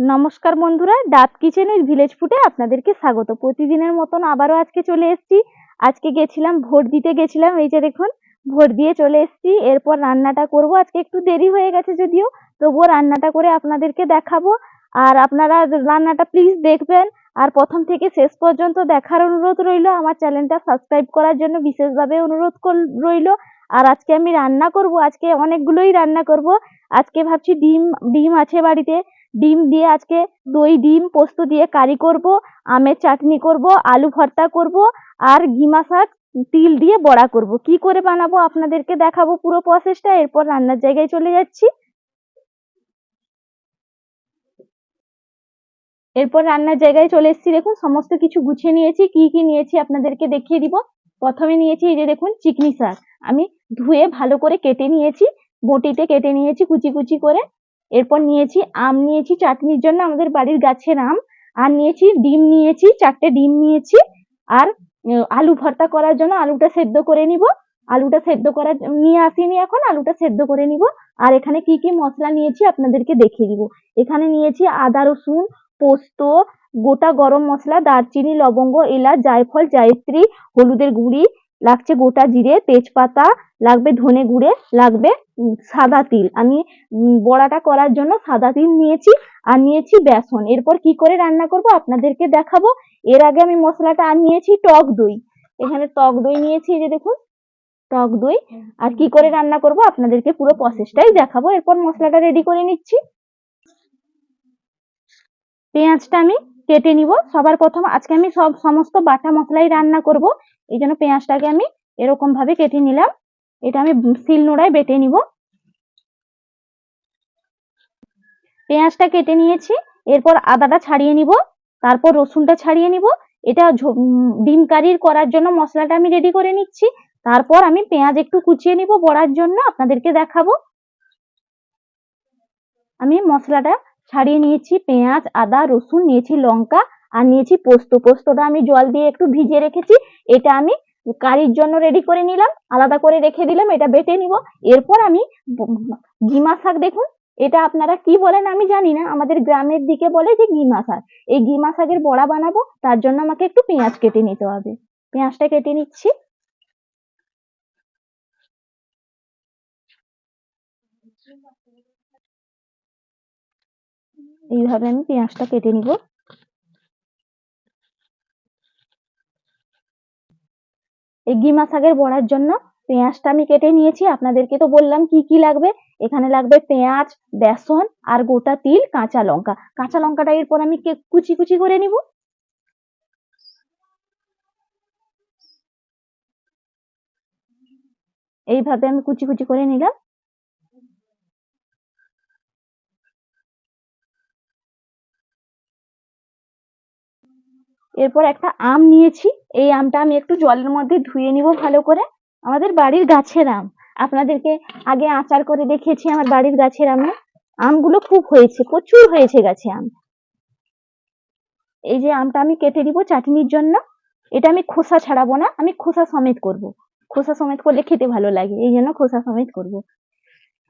নমস্কার বন্ধুরা, ডাব কিচেনের ভিলেজ ফুটে আপনাদেরকে স্বাগত। প্রতিদিনের মতন আবারও আজকে চলে এসেছি। আজকে গেছিলাম ভোট দিতে গেছিলাম, এই যে দেখুন ভোট দিয়ে চলে এসেছি। এরপর রান্নাটা করব। আজকে একটু দেরি হয়ে গেছে যদিও, তবুও রান্নাটা করে আপনাদেরকে দেখাবো। আর আপনারা রান্নাটা প্লিজ দেখবেন। আর প্রথম থেকে শেষ পর্যন্ত দেখার অনুরোধ রইল। আমার চ্যানেলটা সাবস্ক্রাইব করার জন্য বিশেষভাবে অনুরোধ রইল। আর আজকে আমি রান্না করব। আজকে অনেকগুলোই রান্না করব। আজকে ভাবছি ডিম ডিম আছে বাড়িতে। ডিম দিয়ে আজকে দই, ডিম, পোস্ত দিয়ে কারি করব, আমের চাটনি করব, আলু ভর্তা করব আর ঘিমা শাক, তিল দিয়ে বড়া করব। কি করে বানাবো আপনাদেরকে দেখাবো পুরো প্রসেসটা এরপর রান্নার জায়গায় চলে যাচ্ছি। এরপর রান্নার জায়গায় চলে এসেছি। দেখুন, সমস্ত কিছু গুছিয়ে নিয়েছি। কি কি নিয়েছি আপনাদেরকে দেখিয়ে দিব। প্রথমে নিয়েছি এই যে দেখুন, চিকনি শাক। আমি ধুয়ে ভালো করে কেটে নিয়েছি। বটিতে কেটে নিয়েছি কুচি কুচি করে। এরপর নিয়েছি আম নিয়েছি চাটনির জন্য আমাদের বাড়ির গাছের আম আর নিয়েছি ডিম নিয়েছি, চারটে ডিম নিয়েছি। আর আলু ভর্তা করার জন্য আলুটা সেদ্ধ করে নিব। আলুটা সেদ্ধ করার নিয়ে আসিনি এখন, আলুটা সেদ্ধ করে নিব। আর এখানে কি কি মশলা নিয়েছি আপনাদেরকে দেখিয়ে দিব। এখানে নিয়েছি আদা, রসুন, পোস্ত, গোটা গরম মশলা, দারচিনি, লবঙ্গ, এলাচ, জায়ফল, জায়ত্রী, হলুদের গুঁড়ি লাগছে গোটা জিরে, তেজপাতা লাগবে, ধনে গুঁড়ে লাগবে সাদা তিল। আমি বড়াটা করার জন্য সাদা তিল নিয়েছি আর নিয়েছি বেসন। এরপর কি করে রান্না করব আপনাদেরকে দেখাবো। এর আগে আমি মশলাটা আর নিয়েছি টক দই। এখানে টক দই নিয়েছি যে দেখুন, টক দই। আর কি করে রান্না করব আপনাদেরকে পুরো প্রসেসটাই দেখাবো। এরপর মশলাটা রেডি করে নিচ্ছি। পেঁয়াজটা আমি কেটে নিব। সবার প্রথম আজকে আমি সব, সমস্ত বাটা মশলাই রান্না করব। এই জন্য পেঁয়াজটাকে আমি এরকম ভাবে কেটে নিলাম। এটা আমি শিল নোড়ায় বেটে নিব। পেঁয়াজটা কেটে নিয়েছি, এরপর আদাটা ছাড়িয়ে নিব, তারপর রসুনটা ছাড়িয়ে নিব। এটা ডিম কারির করার জন্য মশলাটা আমি রেডি করে নিচ্ছি। তারপর আমি পেঁয়াজ একটু কুচিয়ে নিব বড়ার জন্য, আপনাদেরকে দেখাবো। আমি মশলাটা ছাড়িয়ে নিয়েছি, পেঁয়াজ, আদা, রসুন, নিয়েছি লঙ্কা। আর নিয়েছি পোস্ত। পোস্তটা আমি জল দিয়ে একটু ভিজিয়ে রেখেছি। এটা আমি কারির জন্য রেডি করে নিলাম। আলাদা করে রেখে দিলাম, এটা বেটে নিব। এরপর আমি গিমা শাক দেখুন, এটা আপনারা কি বলেন আমি জানি না। আমাদের গ্রামের দিকে বলে যে গিমা শাক। এই গিমা শাকের বড়া বানাবো, তার জন্য আমাকে একটু পেঁয়াজ কেটে নিতে হবে। পেঁয়াজটা কেটে নিচ্ছি। এইভাবে আমি পেঁয়াজটা কেটে নিব। এই গিমা শাকের বড়ার জন্য পেঁয়াজটা আমি কেটে নিয়েছি। আপনাদেরকে তো বললাম কি কি লাগবে। এখানে লাগবে পেঁয়াজ, বেসন আর গোটা তিল, কাঁচা লঙ্কা। কাঁচা লঙ্কাটা এরপর আমি কুচি কুচি করে নিব। এইভাবে আমি কুচি কুচি করে নিলাম। এরপর একটা আম নিয়েছি। এই আমটা আমি একটু জলের মধ্যে ধুয়ে নিব ভালো করে। আমাদের বাড়ির গাছের আম। আপনাদেরকে আগে আচার করে দেখিয়েছি আমার বাড়ির গাছের আমে। আমগুলো খুব হয়েছে, প্রচুর হয়েছে গাছে আম। এই যে আমটা আমি কেটে দিব চাটনির জন্য। এটা আমি খোসা ছাড়াবো না, আমি খোসা সমেত করব। খোসা সমেত করলে খেতে ভালো লাগে, এই জন্য খোসা সমেত করব।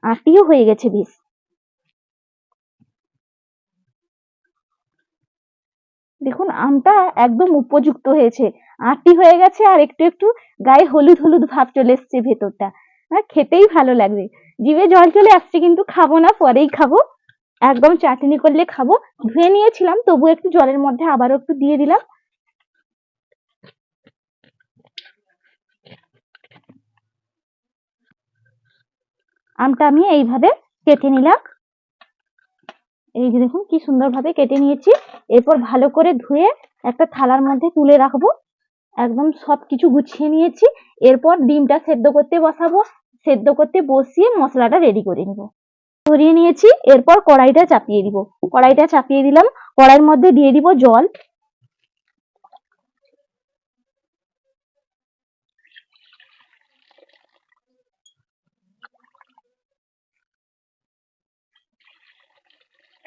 আটিও হয়ে গেছে বেশ দেখুন, আমটা একদম উপযুক্ত হয়েছে। আটি হয়ে গেছে আর একটু একটু গায়ে হলুদ হলুদ ভাব চলে এসছে ভেতরটা। আর খেতেই ভালো লাগবে। জিভে জল চলে আসছে কিন্তু খাব না, পরেই খাব। একদম চাটনি করলে খাব। ধুয়ে নিয়েছিলাম, তবু একটু জলের মধ্যে আবারও একটু দিয়ে দিলাম। আমটা আমি এইভাবে কেটে নিলাম। এই যে দেখুন, কি সুন্দরভাবে কেটে নিয়েছি। এরপর ভালো করে ধুয়ে একটা থালার মধ্যে তুলে রাখব। একদম সব কিছু গুছিয়ে নিয়েছি। এরপর ডিমটা সেদ্ধ করতে বসাবো। সেদ্ধ করতে বসিয়ে মশলাটা রেডি করে নিব। ধরিয়ে নিয়েছি। এরপর কড়াইটা চাপিয়ে দিব। কড়াইটা চাপিয়ে দিলাম। কড়াইয়ের মধ্যে দিয়ে দিব জল।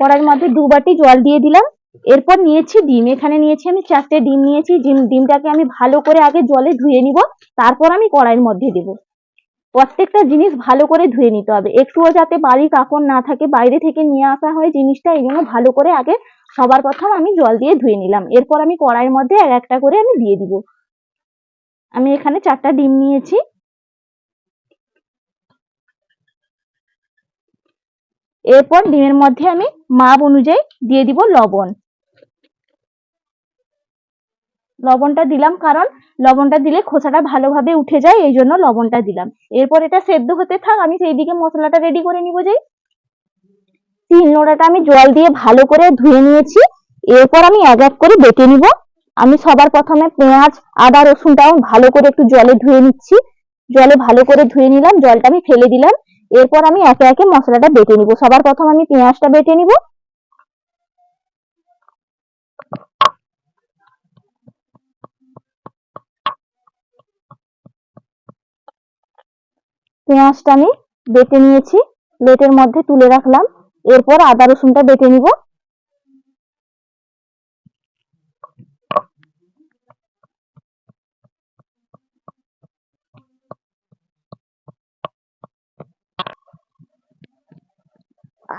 কড়াইয়ের মধ্যে দু বাটি জল দিয়ে দিলাম। এরপর নিয়েছি ডিম। এখানে নিয়েছি আমি চারটে ডিম নিয়েছি। ডিম, ডিমটাকে আমি ভালো করে আগে জলে ধুয়ে নিব। তারপর আমি কড়াইয়ের মধ্যে দেব। প্রত্যেকটা জিনিস ভালো করে ধুয়ে নিতে হবে। একটুও যাতে বাড়ি কাপড় না থাকে, বাইরে থেকে নিয়ে আসা হয় জিনিসটা, এই জন্য ভালো করে আগে সবার প্রথম আমি জল দিয়ে ধুয়ে নিলাম। এরপর আমি কড়াইয়ের মধ্যে এক একটা করে আমি দিয়ে দিব। আমি এখানে চারটা ডিম নিয়েছি। এরপর ডিমের মধ্যে আমি মাপ অনুযায়ী দিয়ে দিব লবণ। লবণটা দিলাম কারণ লবণটা দিলে খোসাটা ভালোভাবে উঠে যায়, এই জন্য লবণটা দিলাম। এরপর এটা সেদ্ধ হতে থাক, আমি সেই দিকে মশলাটা রেডি করে নিব যাই। তিন নোড়াটা আমি জল দিয়ে ভালো করে ধুয়ে নিয়েছি। এরপর আমি এক এক করে বেটে নিব। আমি সবার প্রথমে পেঁয়াজ, আদা, রসুনটাও ভালো করে একটু জলে ধুয়ে নিচ্ছি। জলে ভালো করে ধুয়ে নিলাম, জলটা আমি ফেলে দিলাম। এরপর আমি একে একে মশলাটা বেটে নিব। সবার প্রথম আমি পেঁয়াজটা বেটে নিব। পেঁয়াজটা আমি বেটে নিয়েছি। প্লেটের মধ্যে তুলে রাখলাম। এরপর আদা রসুনটা বেটে নিব।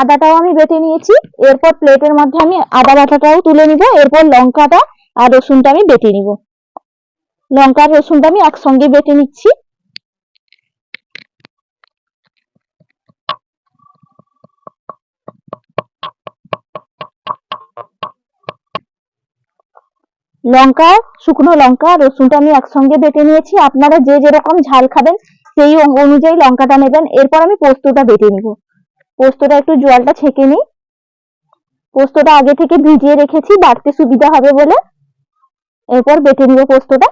আদাটাও আমি বেটে নিয়েছি। এরপর প্লেটের মধ্যে আমি আদা বাটাটাও তুলে নিব। এরপর লঙ্কাটা আর রসুনটা আমি বেটে নিব। লঙ্কা আর রসুনটা আমি একসঙ্গে বেটে নিচ্ছি। লঙ্কা, শুকনো লঙ্কা রসুনটা আমি একসঙ্গে বেটে নিয়েছি। আপনারা যে যেরকম ঝাল খাবেন, সেই অনুযায়ী লঙ্কাটা নেবেন। এরপর আমি পোস্তটা বেটে নিব। পোস্তটা একটু জলটা ছেঁকে নিই। পোস্তটা আগে থেকে ভিজিয়ে রেখেছি, বাড়তে সুবিধা হবে বলে। এরপর বেটে নিব পোস্তটা।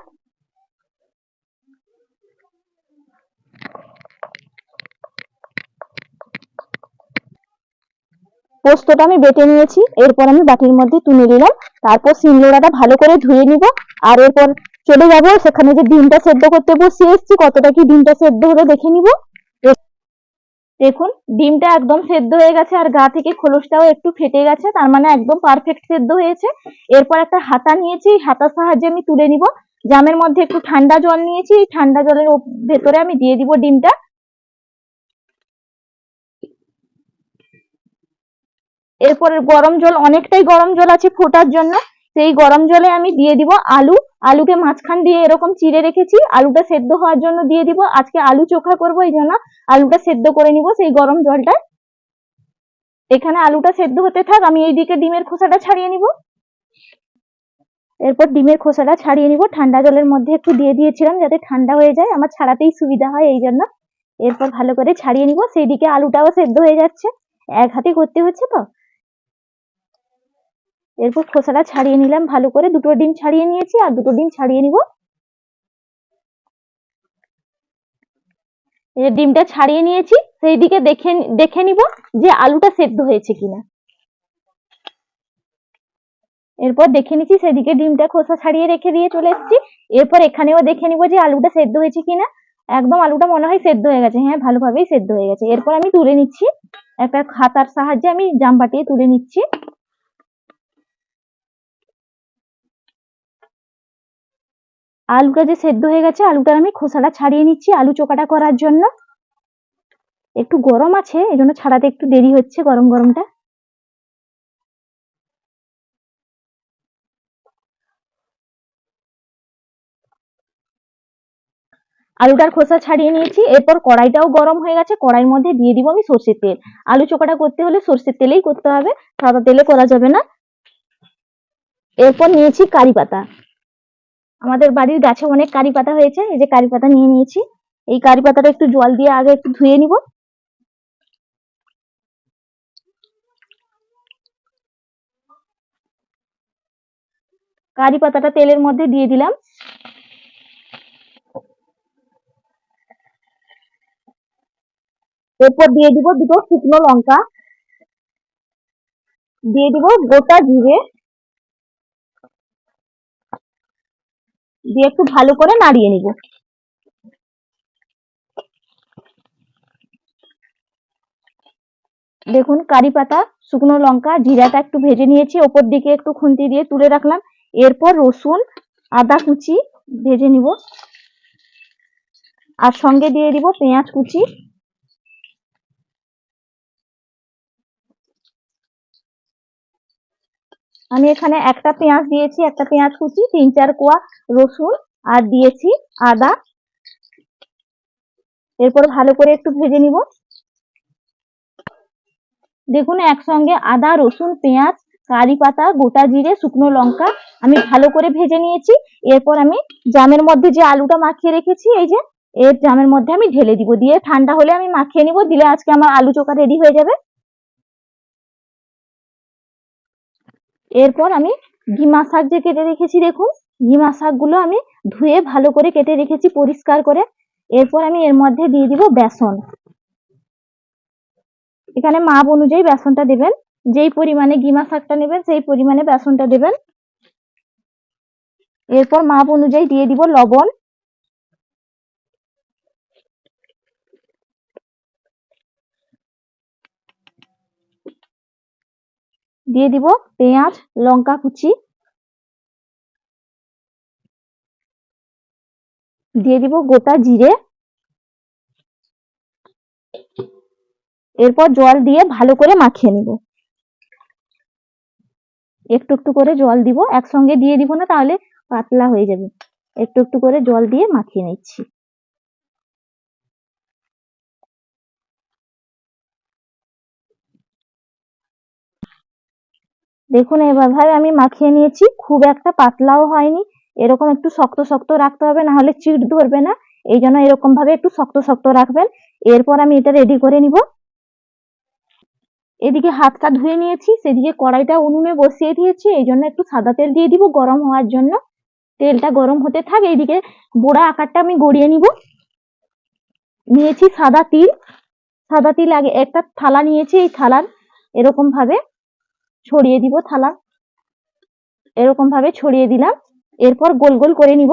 পোস্তটা আমি বেটে নিয়েছি, এরপর আমি বাটির মধ্যে তুলে নিলাম। তারপর শিলনোড়াটা ভালো করে ধুয়ে নিব। আর এরপর চলে যাব, সেখানে যে ডিমটা সেদ্ধ করতে বসিয়ে এসেছি, কতটা কি ডিমটা সেদ্ধ হলো দেখে নিব। দেখুন, ডিমটা একদম সেদ্ধ হয়ে গেছে আর গা থেকে খোলসটাও একটু ফেটে গেছে, তার মানে একদম পারফেক্ট সেদ্ধ হয়েছে। এরপর একটা হাতা নিয়েছি হাতার সাহায্যে আমি তুলে নিব। জামের মধ্যে একটু ঠান্ডা জল নিয়েছি, এই ঠান্ডা জলের ভেতরে আমি দিয়ে দিব ডিমটা। এরপরে গরম জল, অনেকটাই গরম জল আছে ফোটার জন্য। সেই গরম জলে আমি দিয়ে দিব আলু। আলুকে মাঝখান দিয়ে এরকম চিড়ে রেখেছি। আলুটা সেদ্ধ হওয়ার জন্য দিয়ে দিব। আজকে আলু চোখা করব, এই জন্য আলুটা সেদ্ধ করে নিব সেই গরম জলটা এখানে আলুটা সেদ্ধ হতে থাক, আমি এইদিকে ডিমের খোসাটা ছাড়িয়ে নিব। এরপর ডিমের খোসাটা ছাড়িয়ে নিব। ঠান্ডা জলের মধ্যে একটু দিয়ে দিয়েছিলাম যাতে ঠান্ডা হয়ে যায়। আমার ছাড়াতেই সুবিধা হয় এই জন্য। এরপর ভালো করে ছাড়িয়ে নিব। সেই দিকে আলুটাও সেদ্ধ হয়ে যাচ্ছে। এক হাতে করতে হচ্ছে তো? এরপর খোসাটা ছাড়িয়ে নিলাম ভালো করে। দুটো ডিম ছাড়িয়ে নিয়েছি আর দুটো ডিম ছাড়িয়ে নিব। যে ডিমটা ছাড়িয়ে নিয়েছি, সেই দিকে দেখে দেখে নিব যে আলুটা সেদ্ধ হয়েছে কিনা। এরপর দেখে নিচ্ছি সেদিকে ডিমটা খোসা ছাড়িয়ে রেখে দিয়ে চলে এসেছি। এরপর এখানেও দেখে নিব যে আলুটা সেদ্ধ হয়েছে কিনা। একদম আলুটা মনে হয় সেদ্ধ হয়ে গেছে। হ্যাঁ ভালোভাবেই সেদ্ধ হয়ে গেছে। এরপর আমি তুলে নিচ্ছি। একটা খাতার সাহায্যে আমি জাম বাটিয়ে তুলে নিচ্ছি। আলুটা যে সেদ্ধ হয়ে গেছে, আলুটার আমি খোসাটা ছাড়িয়ে নিচ্ছি আলু চোখাটা করার জন্য। একটু গরম আছে, এই জন্য ছাড়াতে একটু দেরি হচ্ছে গরম গরমটা। আলুটার খোসা ছাড়িয়ে নিয়েছি, এরপর কড়াইটাও গরম হয়ে গেছে, কড়াইয়ের মধ্যে দিয়ে দিব আমি সর্ষের তেল। আলু চোখাটা করতে হলে সর্ষের তেলেই করতে হবে, সাদা তেলে করা যাবে না। এরপর নিয়েছি কারি পাতা। আমাদের বাড়ির গাছে অনেক কারি পাতা হয়েছে, এই যে কারি পাতা নিয়ে নিয়েছি। এই কারি পাতাটা একটু জল দিয়ে আগে একটু ধুয়ে নিব। কারি পাতাটা তেলের মধ্যে দিয়ে দিলাম। এরপর দিয়ে দিব দুটো শুকনো লঙ্কা। দিয়ে দিব গোটা জিরে। দিয়ে একটু ভালো করে নাড়িয়ে নিব। দেখুন, কারি পাতা, শুকনো লঙ্কা, জিরাটা একটু ভেজে নিয়েছি, ওপর দিকে একটু খুন্তি দিয়ে তুলে রাখলাম। এরপর রসুন, আদা কুচি ভেজে নিব। আর সঙ্গে দিয়ে দিব পেঁয়াজ কুচি। আমি এখানে একটা পেঁয়াজ দিয়েছি, একটা পেঁয়াজ কুচি, তিন চার কোয়া রসুন, আর দিয়েছি আদা। এরপর ভালো করে একটু ভেজে নিব। দেখুন, একসঙ্গে আদা, রসুন, পেঁয়াজ, কারি পাতা, গোটা জিরে, শুকনো লঙ্কা আমি ভালো করে ভেজে নিয়েছি। এরপর আমি জামের মধ্যে যে আলুটা মাখিয়ে রেখেছি, এই যে এর জামের মধ্যে আমি ঢেলে দিব। দিয়ে ঠান্ডা হলে আমি মাখিয়ে নিব, দিলে আজকে আমার আলু চোখা রেডি হয়ে যাবে। এরপর আমি ঘিমা শাক যে কেটে রেখেছি, দেখুন। ঘিমা শাকগুলো আমি ধুয়ে ভালো করে কেটে রেখেছি, পরিষ্কার করে। এরপর আমি এর মধ্যে দিয়ে দিব বেসন। এখানে মাপ অনুযায়ী বেসনটা দেবেন। যেই পরিমাণে গিমা শাকটা নেবেন, সেই পরিমাণে বেসনটা দেবেন। এরপর মাপ অনুযায়ী দিয়ে দিব লবণ। দিয়ে দিব পেঁয়াজ, লঙ্কা, কুচি। দিয়ে দিব গোটা জিরে। এরপর জল দিয়ে ভালো করে মাখিয়ে নিব। একটু একটু করে জল দিব। একসঙ্গে দিয়ে দিব না, তাহলে পাতলা হয়ে যাবে। একটু একটু করে জল দিয়ে মাখিয়ে নিচ্ছি। দেখুন এভাবে আমি মাখিয়ে নিয়েছি। খুব একটা পাতলাও হয়নি। এরকম একটু শক্ত শক্ত রাখতে হবে না হলে চিট ধরবে না। এই জন্য এরকম ভাবে একটু শক্ত শক্ত রাখবেন। এরপর আমি এটা রেডি করে নিব। এদিকে হাতটা ধুয়ে নিয়েছি। সেদিকে কড়াইটা উনুনে বসিয়ে দিয়েছি। এই জন্য একটু সাদা তেল দিয়ে দিব গরম হওয়ার জন্য। তেলটা গরম হতে থাক। এইদিকে বোড়া আকারটা আমি গড়িয়ে নিব। নিয়েছি সাদা তিল। সাদা তিল আগে একটা থালা নিয়েছি। এই থালার এরকম ভাবে ছড়িয়ে দিব থালা। এরকম ভাবে ছড়িয়ে দিলাম। এরপর গোল গোল করে নিব।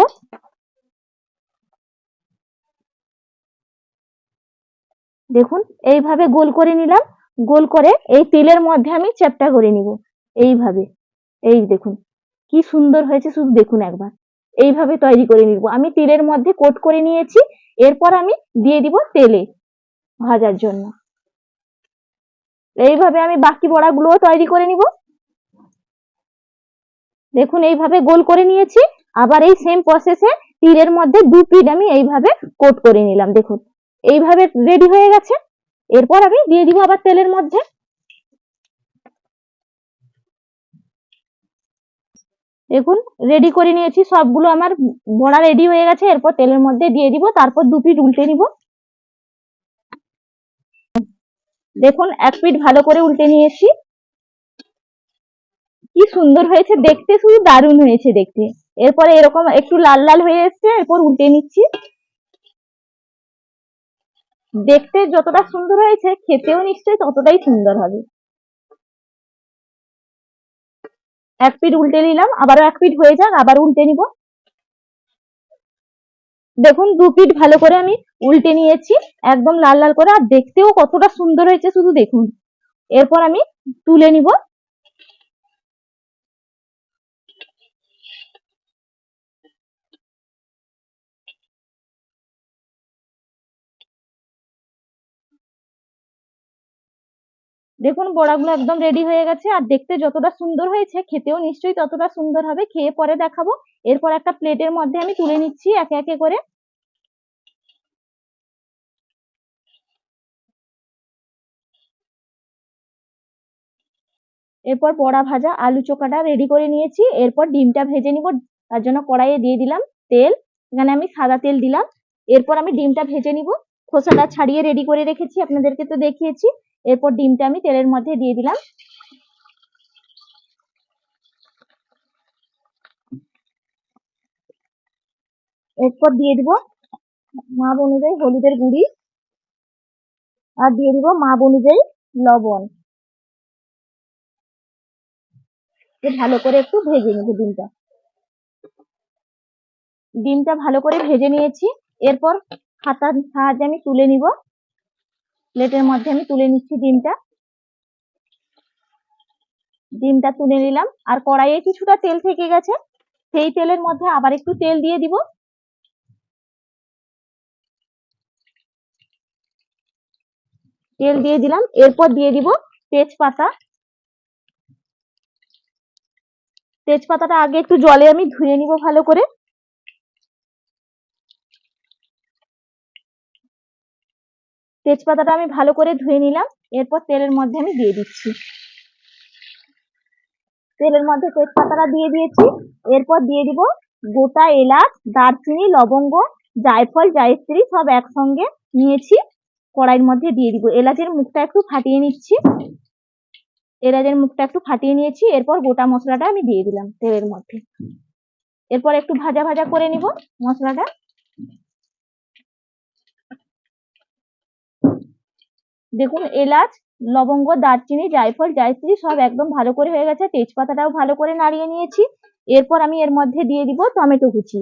দেখুন, এইভাবে গোল করে নিলাম। গোল করে এই তেলের মধ্যে আমি চ্যাপটা করে নিব। এইভাবে। এই দেখুন, কি সুন্দর হয়েছে শুধু দেখুন একবার। এইভাবে তৈরি করে নিব। আমি তেলের মধ্যে কোট করে নিয়েছি। এরপর আমি দিয়ে দিব তেলে ভাজার জন্য। এইভাবে আমি বাকি বড়াগুলোও তৈরি করে নিব। দেখুন, এইভাবে গোল করে নিয়েছি। আবার এই সেম প্রসেসে তীরের মধ্যে দু পিট আমি এইভাবে কোট করে নিলাম, দেখুন। এইভাবে রেডি হয়ে গেছে। এরপর আমি দিয়ে দিব আবার তেলের মধ্যে। দেখুন রেডি করে নিয়েছি। সবগুলো আমার বড়া রেডি হয়ে গেছে। এরপর তেলের মধ্যে দিয়ে দিব। তারপর দু পিট উল্টে নিব। দেখুন, এক পিঠ ভালো করে উল্টে নিয়েছি। কি সুন্দর হয়েছে দেখতে, শুধু দারুণ হয়েছে দেখতে। এরপরে এরকম একটু লাল লাল হয়ে এসছে, এরপর উল্টে নিচ্ছি। দেখতে যতটা সুন্দর হয়েছে, খেতেও নিশ্চয়ই ততটাই সুন্দর হবে। এক পিঠ উল্টে নিলাম, আবারও এক পিঠ হয়ে যাক, আবার উল্টে নিব। দেখুন, দু পিঠ ভালো করে আমি উল্টে নিয়েছি, একদম লাল লাল করে, আর দেখতেও কতটা সুন্দর হয়েছে শুধু দেখুন। এরপর আমি তুলে নিব দেখুন, বড়াগুলো একদম রেডি হয়ে গেছে। আর দেখতে যতটা সুন্দর হয়েছে, খেতেও নিশ্চয়ই ততটা সুন্দর হবে। খেয়ে পরে দেখাবো। এরপর একটা প্লেটের মধ্যে আমি তুলে নিচ্ছি একে একে করে। এরপর বড়া ভাজা, আলু চোখাটা রেডি করে নিয়েছি। এরপর ডিমটা ভেজে নিব। তার জন্য কড়াইয়ে দিয়ে দিলাম তেল। এখানে আমি সাদা তেল দিলাম। এরপর আমি ডিমটা ভেজে নিব। খোসাটা ছাড়িয়ে রেডি করে রেখেছি। আপনাদেরকে তো দেখিয়েছি। এরপর ডিমটা আমি তেলের মধ্যে দিয়ে দিলাম। এরপর দিয়ে দিব মাপ অনুযায়ী হলুদের গুঁড়ি আর দিয়ে দিব মাপ অনুযায়ী লবণ। ভালো করে একটু ভেজে নিব ডিমটা। ডিমটা ভালো করে ভেজে নিয়েছি। এরপর খাতার সাহায্যে আমি তুলে নিব। প্লেটের মধ্যে আমি তুলে নিচ্ছি ডিমটা। ডিমটা তুলে নিলাম। আর কড়াইয়ে কিছুটা তেল থেকে গেছে। সেই তেলের মধ্যে আবার একটু তেল দিয়ে দিব। তেল দিয়ে দিলাম। এরপর দিয়ে দিব তেজপাতা। তেজপাতাটা আগে একটু জলে আমি ধুয়ে নিব ভালো করে। তেজপাতাটা আমি ভালো করে ধুয়ে নিলাম। এরপর তেলের মধ্যে আমি দিয়ে দিচ্ছি। তেলের মধ্যে তেজপাতাটা দিয়ে দিয়েছি। এরপর দিয়ে দিব গোটা এলাচ, দারচিনি, লবঙ্গ, জায়ফল জায়স্ত্রী সব একসঙ্গে নিয়েছি। কড়াইয়ের মধ্যে দিয়ে দিব। এলাচের মুখটা একটু ফাটিয়ে নিচ্ছি। এলাচের মুখটা একটু ফাটিয়ে নিয়েছি। এরপর গোটা মশলাটা আমি দিয়ে দিলাম তেলের মধ্যে। এরপর একটু ভাজা ভাজা করে নিব মশলাটা। দেখুন, এলাচ, লবঙ্গ, দারচিনি, জায়ফল জায়স্ত্রী সব একদম ভালো করে হয়ে গেছে। তেজপাতাটাও ভালো করে নাড়িয়ে নিয়েছি। এরপর আমি এর মধ্যে দিয়ে দিব টমেটো কুচি।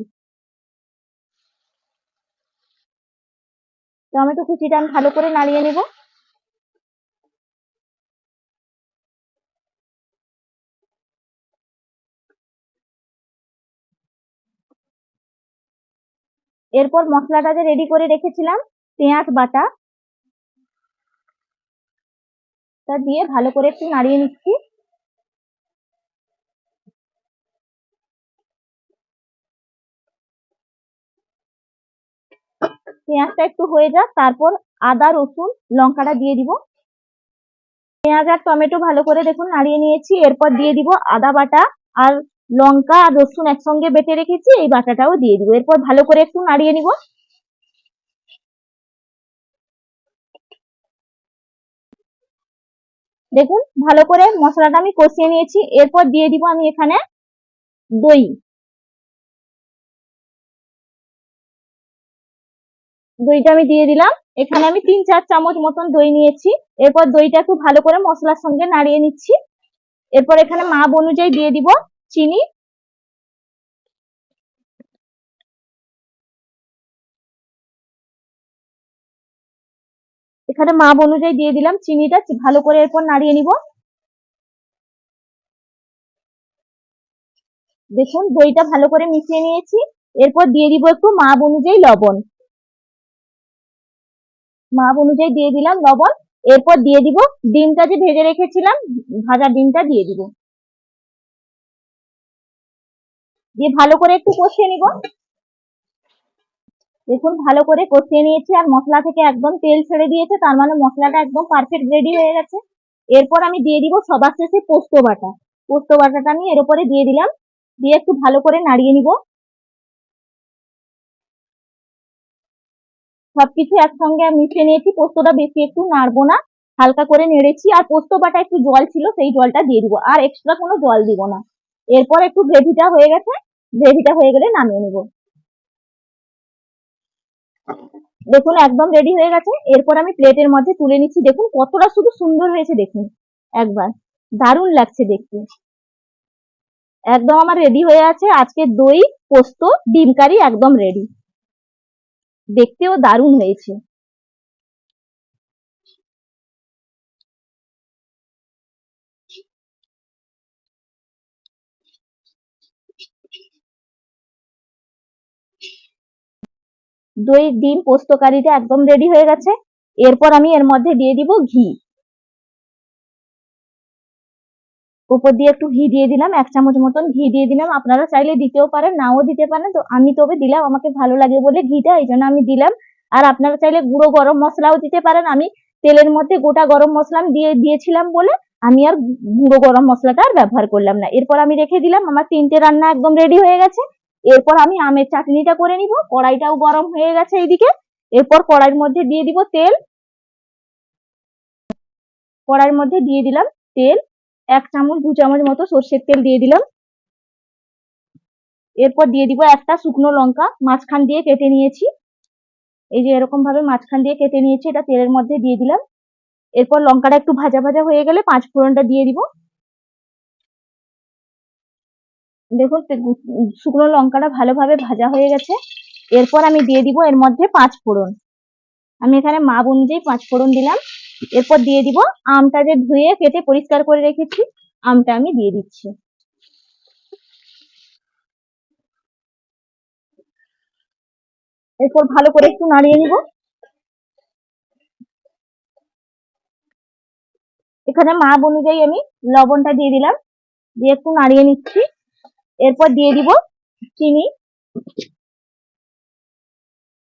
টমেটো কুচিটা আমি ভালো করে নাড়িয়ে নেব। এরপর মশলাটা যে রেডি করে রেখেছিলাম, পেঁয়াজ বাটা। তা দিয়ে ভালো করে একটু নাড়িয়ে নিচ্ছি। পেঁয়াজটা একটু হয়ে যাক, তারপর আদা, রসুন, লঙ্কাটা দিয়ে দিব। পেঁয়াজ আর টমেটো ভালো করে দেখুন নাড়িয়ে নিয়েছি, এরপর দিয়ে দিব আদা বাটা আর লঙ্কা আর রসুন একসঙ্গে বেটে রেখেছি, এই বাটাটাও দিয়ে দিব। এরপর ভালো করে একটু নাড়িয়ে নিব। দেখুন, ভালো করে মশলাটা আমি কষিয়ে নিয়েছি। এরপর দিয়ে দিব আমি এখানে দই। দইটা আমি দিয়ে দিলাম। এখানে আমি তিন, চার চামচ মতন দই নিয়েছি। এরপর দইটা একটু ভালো করে মশলার সঙ্গে নাড়িয়ে নিচ্ছি। এরপর এখানে মাপ অনুযায়ী দিয়ে দিব চিনি। এখানে মাপ অনুযায়ী দিয়ে দিলাম, চিনিটা ভালো করে এরপর নাড়িয়ে নিব। দেখুন, দইটা ভালো করে মিশিয়ে নিয়েছি। এরপর দিয়ে দিব একটু মাপ অনুযায়ী লবণ। মাপ অনুযায়ী দিয়ে দিলাম লবণ। এরপর দিয়ে দিব ডিমটা যে ভেজে রেখেছিলাম, ভাজা ডিমটা দিয়ে দিব। দিয়ে ভালো করে একটু কষিয়ে নিব। দেখুন, ভালো করে কষিয়ে নিয়েছি আর মশলা থেকে একদম তেল ছেড়ে দিয়েছে, তার মানে মশলাটা একদম পারফেক্ট রেডি হয়ে গেছে। এরপর আমি দিয়ে দিব সবার শেষে পোস্ত বাটা। পোস্ত বাটাটা আমি এর উপরে দিয়ে দিলাম, দিয়ে একটু ভালো করে নাড়িয়ে নিব। সবকিছু একসঙ্গে মিশিয়ে নিয়েছি, পোস্তটা বেশি একটু নাড়বো না, হালকা করে নেড়েছি। আর পোস্ত বাটা একটু জল ছিল, সেই জলটা দিয়ে দিব, আর এক্সট্রা কোনো জল দিব না। এরপর একটু গ্রেভিটা হয়ে গেছে, গ্রেভিটা হয়ে গেলে নামিয়ে নেব। দেখুন, একদম রেডি হয়ে গেছে। এরপর আমি প্লেটের মধ্যে তুলে নিচ্ছি। দেখুন, কতটা শুধু সুন্দর হয়েছে, দেখুন। একবার। দারুণ লাগছে দেখতে। একদম আমার রেডি হয়ে আছে। আজকে দই, পোস্ত, ডিম কারি, একদম রেডি দেখতেও দারুণ হয়েছে। দই, ডিম পোস্ত কারিটা একদম রেডি হয়ে গেছে। এরপর আমি এর মধ্যে দিয়ে দিব ঘি। উপর দিয়ে একটু ঘি দিয়ে দিলাম, এক চামচ মতন ঘি দিয়ে দিলাম। আপনারা চাইলে দিতেও পারেন, নাও দিতে পারেন। তো আমি তবে দিলাম, আমাকে ভালো লাগে বলে ঘিটা, এই জন্য আমি দিলাম। আর আপনারা চাইলে গুঁড়ো গরম মশলাও দিতে পারেন। আমি তেলের মধ্যে গোটা গরম মশলা দিয়ে দিয়েছিলাম বলে আমি আর গুঁড়ো গরম মশলাটা আর ব্যবহার করলাম না। এরপর আমি রেখে দিলাম, আমার তিনটে রান্না একদম রেডি হয়ে গেছে। এরপর আমি আমের চাটনিটা করে নিব, কড়াইটাও গরম হয়ে গেছে এইদিকে। এরপর কড়াইয়ের মধ্যে দিয়ে দিব তেল। কড়াইয়ের মধ্যে দিয়ে দিলাম তেল। এক চামচ, দু চামচ মতো সর্ষের তেল দিয়ে দিলাম। এরপর দিয়ে দিব একটা শুকনো লঙ্কা, মাঝখান দিয়ে কেটে নিয়েছি। এই যে এরকম ভাবে মাঝখান দিয়ে কেটে নিয়েছি, এটা তেলের মধ্যে দিয়ে দিলাম। এরপর লঙ্কাটা একটু ভাজা ভাজা হয়ে গেলে পাঁচ ফোড়নটা দিয়ে দিব। দেখুন শুকনো লঙ্কাটা ভালোভাবে ভাজা হয়ে গেছে। এরপর আমি দিয়ে দিব এর মধ্যে পাঁচ ফোড়ন। আমি এখানে মাপ অনুযায়ী পাঁচ ফোড়ন দিলাম। এরপর দিয়ে দিব আমটা যে ধুয়ে কেটে পরিষ্কার করে রেখেছি, আমটা আমি দিয়ে দিচ্ছি। এরপর ভালো করে একটু নাড়িয়ে নিব। এখানে মাপ অনুযায়ী আমি লবণটা দিয়ে দিলাম। দিয়ে একটু নাড়িয়ে নিচ্ছি। এরপর দিয়ে দিব চিনি।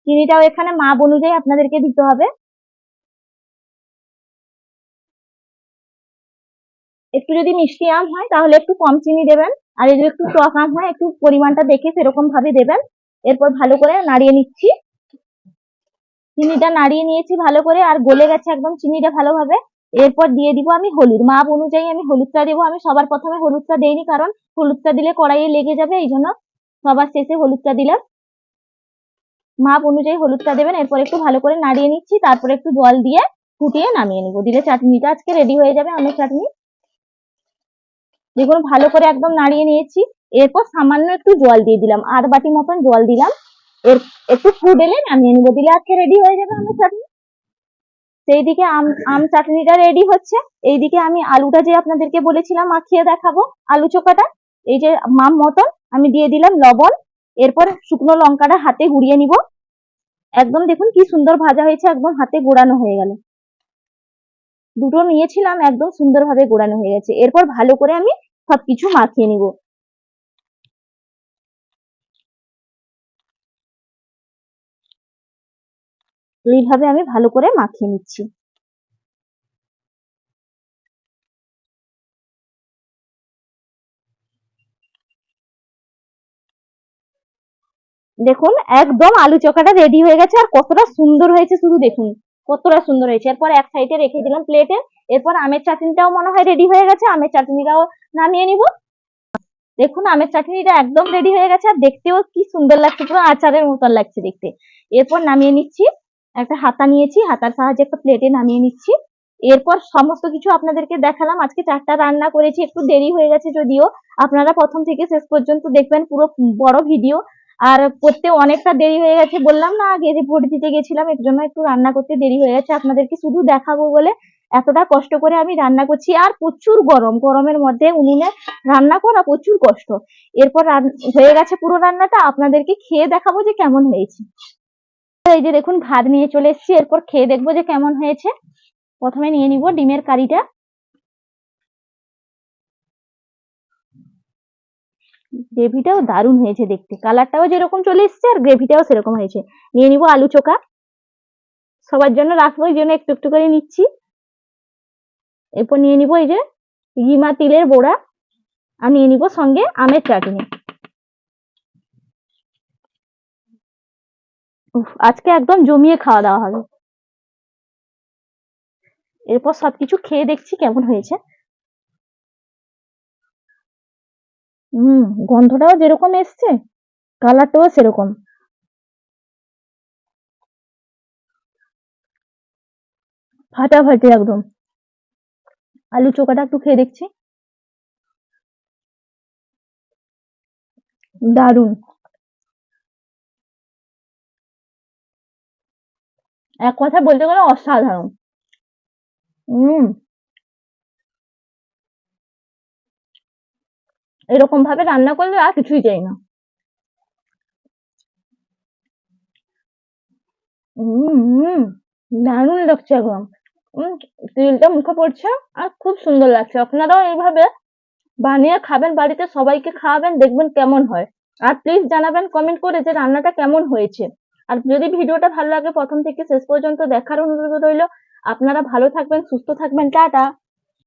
চিনিটাও এখানে মাপ অনুযায়ী আপনাদেরকে দিতে হবে। একটু যদি মিষ্টি আম হয়, তাহলে একটু কম চিনি দেবেন। আর যদি একটু টক আম হয়, একটু পরিমাণটা দেখে সেরকম ভাবে দেবেন। এরপর ভালো করে নাড়িয়ে নিচ্ছি। চিনিটা নাড়িয়ে নিয়েছি ভালো করে, আর গলে গেছে একদম চিনিটা ভালোভাবে। এরপর দিয়ে দিব আমি হলুদ। মাপ অনুযায়ী আমি হলুদটা দেবো। আমি সবার প্রথমে হলুদটা দেইনি, কারণ হলুদটা দিলে কড়াইয়ে লেগে যাবে, এই জন্য সবার শেষে হলুদটা দিলাম। মাপ অনুযায়ী হলুদটা দেবেন। এরপর একটু ভালো করে নাড়িয়ে নিচ্ছি। তারপর একটু জল দিয়ে ফুটিয়ে নামিয়ে নিব। দিলে চাটনিটা আজকে রেডি হয়ে যাবে আমের চাটনি। দেখুন, ভালো করে একদম নাড়িয়ে নিয়েছি। এরপর সামান্য একটু জল দিয়ে দিলাম। আধ বাটি মতন জল দিলাম। এর একটু ফুট এলে নামিয়ে নিব। দিলে আজকে রেডি হয়ে যাবে আমের চাটনি। সেই দিকে আম আম চাটনিটা রেডি হচ্ছে। এইদিকে আমি আলুটা যে আপনাদেরকে বলেছিলাম মাখিয়ে দেখাবো, আলু চোখাটা, এই যে মাম মতন আমি দিয়ে দিলাম লবণ, এরপর শুকনো লঙ্কাটা হাতে গুড়িয়ে নিব। একদম দেখুন কি সুন্দর ভাজা হয়েছে, একদম হাতে গোড়ানো হয়ে গেল। দুটো নিয়েছিলাম, একদম সুন্দরভাবে গোড়ানো হয়ে গেছে। এরপর ভালো করে আমি সবকিছু মাখিয়ে নিব। এইভাবে আমি ভালো করে মাখিয়ে নিচ্ছি। দেখুন, একদম আলু চোখাটা রেডি হয়ে গেছে আর কতটা সুন্দর হয়েছে শুধু দেখুন, কতটা সুন্দর হয়েছে। এরপর এক সাইডে রেখে দিলাম প্লেটে এরপর আমের চাটনিটাও মনে হয় রেডি হয়ে গেছে, আমের চাটনিটাও নামিয়ে নিব। দেখুন, আমের চাটনিটা একদম রেডি হয়ে গেছে আর দেখতেও কি সুন্দর লাগছে, পুরো আচারের মতন লাগছে দেখতে। এরপর নামিয়ে নিচ্ছি। একটা হাতা নিয়েছি, হাতার সাহায্যে একটা প্লেটে নামিয়ে নিচ্ছি। এরপর সমস্ত কিছু আপনাদেরকে দেখালাম। আজকে চারটা রান্না করেছি, একটু দেরি হয়ে গেছে যদিও। আপনারা প্রথম থেকে শেষ পর্যন্ত দেখবেন পুরো বড় ভিডিও। আর করতে অনেকটা দেরি হয়ে গেছে, বললাম না আগে যে ভোট দিতে গেছিলাম, এর জন্য একটু রান্না করতে দেরি হয়ে গেছে। আপনাদেরকে শুধু দেখাবো বলে এতটা কষ্ট করে আমি রান্না করছি। আর প্রচুর গরম, গরমের মধ্যে উনুনে রান্না করা প্রচুর কষ্ট। এরপর হয়ে গেছে পুরো রান্নাটা। আপনাদেরকে খেয়ে দেখাবো যে কেমন হয়েছে। এই যে দেখুন, ভাত নিয়ে চলে এসেছি। এরপর খেয়ে দেখব যে কেমন হয়েছে। প্রথমে নিয়ে নিব ডিমের কারিটা। গ্রেভিটাও দারুণ হয়েছে দেখতে। কালারটাও যেরকম চলে এসেছে আর গ্রেভিটাও সেরকম হয়েছে। নিয়ে নিব আলু চোখা। সবার জন্য রাখব, এই জন্য একটু একটু করে নিচ্ছি। এরপর নিয়ে নিব এই যে রিমা তিলের বড়া। আর নিয়ে নিব সঙ্গে আমের চাটনি। আজকে একদম জমিয়ে খাওয়া দাওয়া হবে। এরপর সবকিছু খেয়ে দেখছি কেমন হয়েছে। হুম, গন্ধটাও যেরকম এসছে, কালারটাও সেরকম। ফাটাফাটি একদম। আলু চোখাটা একটু খেয়ে দেখছি। দারুণ। এক কথা বলতে গেলে অসাধারণ। হুম। এরকম ভাবে রান্না করলে আর কিছুই চাই না। দারুণ লাগছে উম, তেলটা মুখে পড়ছে আর খুব সুন্দর লাগছে। আপনারাও এইভাবে বানিয়ে খাবেন বাড়িতে সবাইকে খাওয়াবেন দেখবেন কেমন হয়। আর প্লিজ জানাবেন কমেন্ট করে যে রান্নাটা কেমন হয়েছে। আর যদি ভিডিওটা ভালো লাগে প্রথম থেকে শেষ পর্যন্ত দেখার অনুরোধ রইল। আপনারা ভালো থাকবেন, সুস্থ থাকবেন, টাটা।